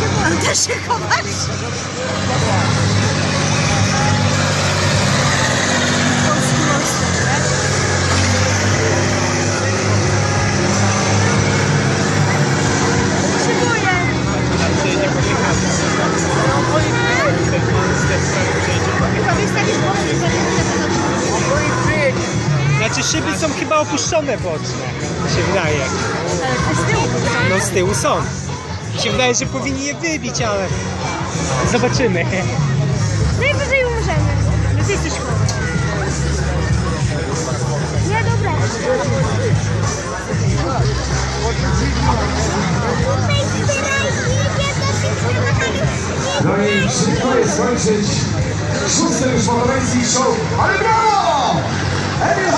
Się chować? Ja się będę Znaczy szyby są chyba opuszczone boczne, się wydaje. No z tyłu są. Mi się wydaje, że powinni je wybić, ale zobaczymy. Najwyżej umrzemy. No ty jesteś chory. Nie, dobra. No i szybko jest skończyć szósty już motoryjski show, ale brawo! Emil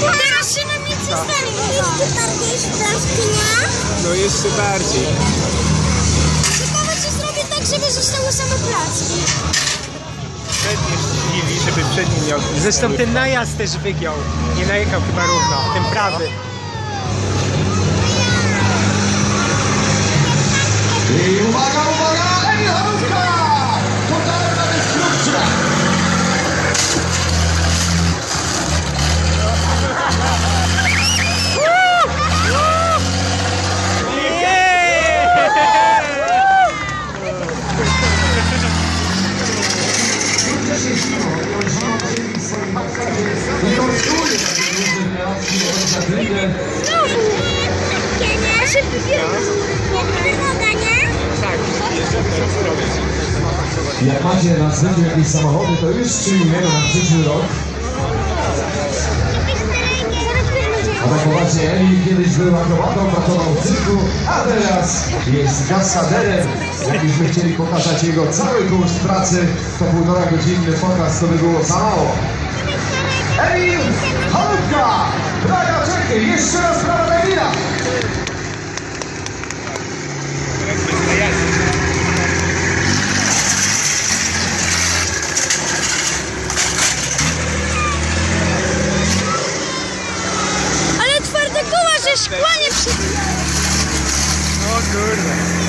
Teraz się na mnie przestanie. Jeszcze bardziej strasznie, No jeszcze bardziej. Ciekawe, czy zrobię tak, żeby zostały same placki. Przednie ścigli, żeby przedni miał. Zresztą ten najazd też wygiął. Nie najechał chyba równo, ten prawy. I uwaga, uwaga! Jak macie na względzie jakieś samochody, to już przyjmujemy na przyszły rok. A tak poważnie, Emil kiedyś był akrobatą, pracował w cyrku, a teraz jest kaskaderem. Jakbyśmy chcieli pokazać jego cały kurs pracy, to półtora godzinny pokaz to by było za mało. Emil Halka! Braga Czechy! Jeszcze raz brawa dla Emila! Ale twarde koła, że szkła nie przybija. O kurde.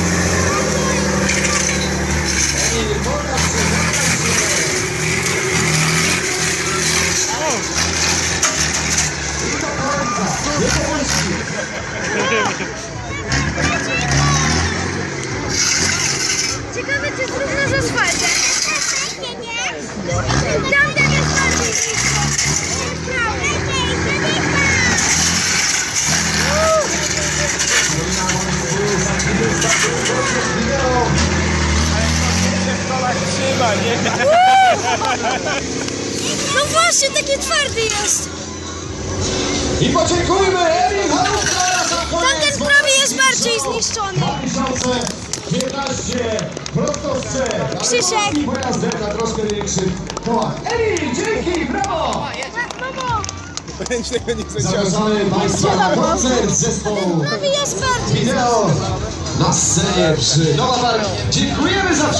Ciekawe, czy trudno z asfaltem. Tamten jest bardziej blisko. Trzyma, nie? No właśnie, taki twardy jest. I podziękujmy Emil Halka na sam koniec! Tamten prawie jest bardziej zniszczony. 2015 prosto. Krzysiek. Pojazdem na troszkę większych kołach. Emil, dzięki, brawo! Mamo, Ręcznego nie ciągnąć. Zapraszamy Państwa na koncert zespołu prawie jest bardziej. wideo na scenie przy Nowa Park. Dziękujemy za